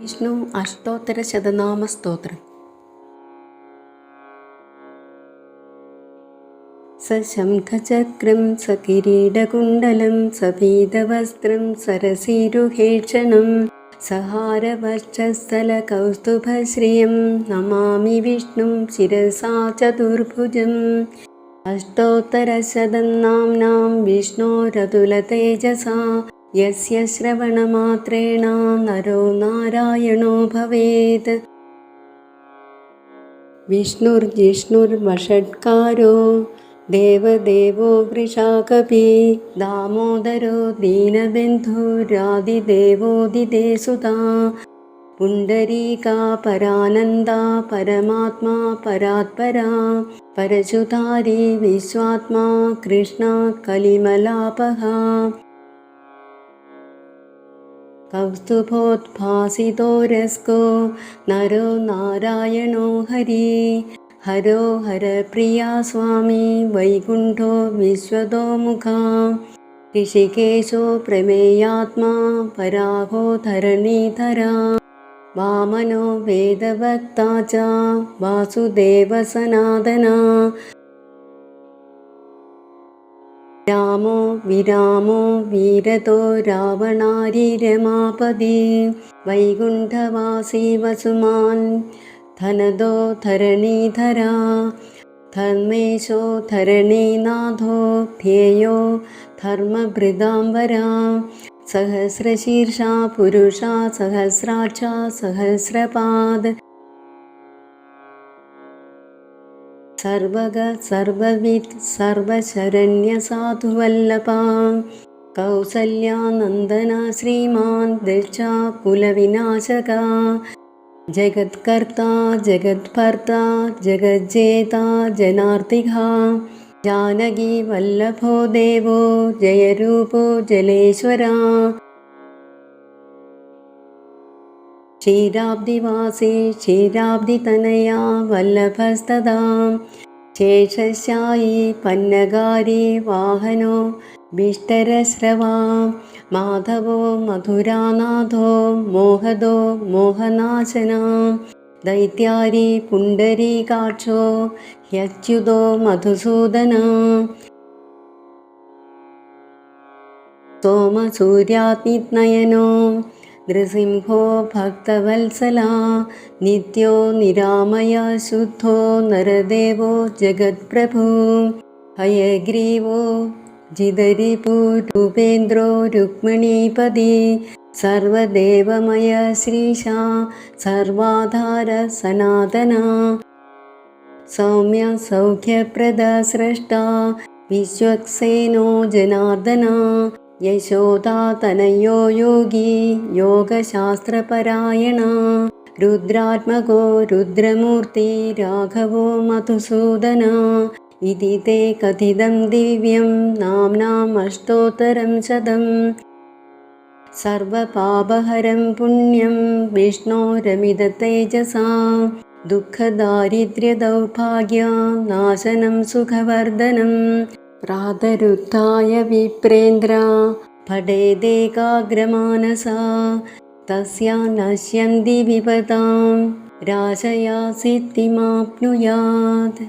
विष्णु अष्टोत्तरशतनामस्तोत्रम् स शङ्खचक्रं स किरीटकुण्डलं स पीतवस्त्रं सरसीरुहेक्षणं सहारवक्षस्थलकौस्तुभश्रियं नमामि विष्णुं शिरसा चतुर्भुजम् अष्टोत्तरशतं नाम्नां विष्णोरतुलतेजसा यस्य श्रवणमात्रेण नरो नारायणो भवेत्। विष्णुर्जिष्णुर्वषट्कारो देवदेवो वृषाकपि दामोदरो दीनबन्धुरादिदेवोदिदेसुता पुण्डरीका परानन्दा परमात्मा परात्परा परशुधारी विश्वात्मा कृष्णा कलिमलापहा कौस्तुभोद्भासितोरस्को नरो नारायणो हरि हरो हरप्रिया स्वामी वैकुण्ठो विश्वतोमुखा ऋषिकेशो प्रमेयात्मा पराहो धरणीधरा वामनो वेदवक्ता च वासुदेवसनादना रामो विरामो वीरतो रावणारिरमापदी वैकुण्ठवासी वसुमान् धनदो धरणीधरा धर्मेशो धरणीनाथो ध्येयो धर्मभृदाम्बरा सहस्रशीर्षा पुरुषा सहस्राक्षा सहस्रपाद सर्वग सर्ववित् सर्वशरण्यसाधुवल्लभा। कौसल्यानन्दना श्रीमान् दृक्षा कुलविनाशका। जगत्कर्ता जगद्भर्ता जगज्जेता जनार्तिका जानकीवल्लभो देवो जयरूपो जलेश्वरा क्षीराब्दिवासी क्षीराब्दितनया वल्लभस्तदा शेषशायी पन्नगारी वाहनो विष्टरस्रवा माधवो मधुरानाथो मोहदो मोहनाशना दैत्यारी पुण्डरीकाक्षो ह्यच्युतो मधुसूदना सोमसूर्यात्मिनयनो नृसिंहो भक्तवत्सला नित्यो निरामय शुद्धो नरदेवो जगत्प्रभु। हयग्रीवो जिदरिपुरूपेन्द्रो रुक्मिणीपदी सर्वदेवमय श्रीशा सर्वाधारसनातना सौम्य सौख्यप्रदस्रष्टा विश्वक्सेनो जनार्दना യശോദാ തനയോ യോഗി യോഗശാസ്ത്രപരായണ രുദ്രാത്മകോ രുദ്രമൂർത്തി രാഘവോ മധുസൂദന. ഇതി തേ കഥിതം ദിവ്യം നാംനാമഷ്ടോത്തരം ശതം. സർവപാപഹരം പുണ്യം വിഷ്ണോരമിതതേജസാ ദുഃഖദാരിദ്ര്യദൗർഭാഗ്യ നാശനം സുഖവർദ്ധനം. प्रातरुत्थाय विप्रेन्द्र। पठेदेकाग्रमानसा तस्या नश्यन्ति विपदां राशया सिद्धिमाप्नुयात्